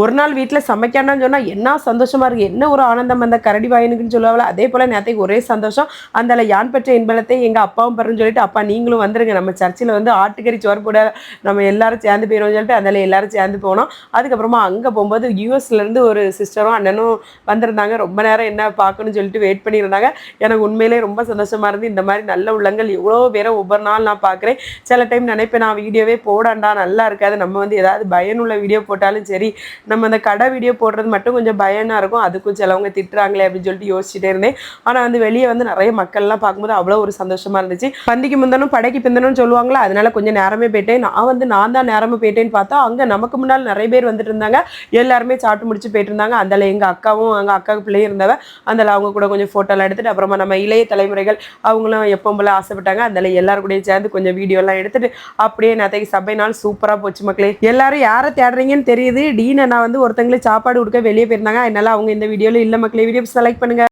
ஒரு நாள் வீட்டில் சமைக்காண்டான்னு சொன்னால் என்ன சந்தோஷமா இருக்கு? என்ன ஒரு ஆனந்தம் அந்த கரடி வாயனுக்குன்னு சொல்லுவாள் அதே போல் நேற்றுக்கு ஒரே சந்தோஷம். அந்த யான் பெற்ற இன்பலத்தை எங்கள் அப்பாவும் பெறன்னு சொல்லிட்டு அப்பா நீங்களும் வந்துருங்க. நம்ம சர்ச்சில் வந்து ஆட்டுக்கறி சோறு போட நம்ம எல்லாரும் சேர்ந்து போயிடுவோம்னு சொல்லிட்டு அதில் எல்லாரும் சேர்ந்து போனோம். அதுக்கப்புறமா அங்கே போகும்போது யூஎஸ்லேருந்து ஒரு சிஸ்டரும் அண்ணனும் வந்திருந்தாங்க. ரொம்ப நேரம் என்ன பார்க்கணும்னு சொல்லிட்டு வெயிட் பண்ணியிருந்தாங்க. எனக்கு உண்மையிலே ரொம்ப சந்தோஷமா இருந்து இந்த மாதிரி நல்ல உள்ளங்கள் எவ்வளோ பேரை ஒவ்வொரு நாள் நான் பார்க்குறேன். சில டைம் நினைப்பேன் நான் வீடியோவே போடாண்டா நல்லா இருக்காது. நம்ம வந்து ஏதாவது பயனுள்ள வீடியோ போட்டாலும் சரி நம்ம அந்த கடை வீடியோ போடுறது மட்டும் கொஞ்சம் பயனாக இருக்கும். அதுக்கும் சிலவங்க திட்டுறாங்களே அப்படின்னு சொல்லிட்டு யோசிச்சுட்டே இருந்தேன். ஆனால் வந்து வெளியே வந்து நிறைய மக்கள்லாம் பார்க்கும்போது அவ்வளோ ஒரு சந்தோஷமாக இருந்துச்சு. பந்திக்கு முந்தனும் படைக்கு பிந்தனும் சொல்லுவாங்களா? அதனால கொஞ்சம் நேரமே போயிட்டேன். நான் வந்து நான் தான் நேரமே போயிட்டேன்னு பார்த்தா அங்கே நமக்கு முன்னால் நிறைய பேர் வந்துட்டு இருந்தாங்க. எல்லாருமே சாப்பிட்டு முடிச்சு போயிட்டு இருந்தாங்க. அதில் எங்கள் அக்காவும் எங்கள் அக்காவுக்கு பிள்ளையும் இருந்தவ அதில் அவங்க கூட கொஞ்சம் ஃபோட்டோலாம் எடுத்துகிட்டு அப்புறமா நம்ம இளைய தலைமுறைகள் அவங்களும் எப்பவும் போல ஆசைப்பட்டாங்க. அதில் எல்லாரும் கூடயும் சேர்ந்து கொஞ்சம் வீடியோலாம் எடுத்துகிட்டு அப்படியே நேற்றுக்கு சபை நாள் சூப்பராக போச்சு மக்களே. எல்லாரும் யாரை தேடுறீங்கன்னு தெரியுது. டீனை நான் வந்து ஒருத்தங்களுக்கு சாப்பாடு கொடுக்க வெளியே போயிருந்தாங்க. அதனால அவங்க இந்த வீடியோவில் இல்லை மக்களே வீடியோ செலக்ட் பண்ணுங்க.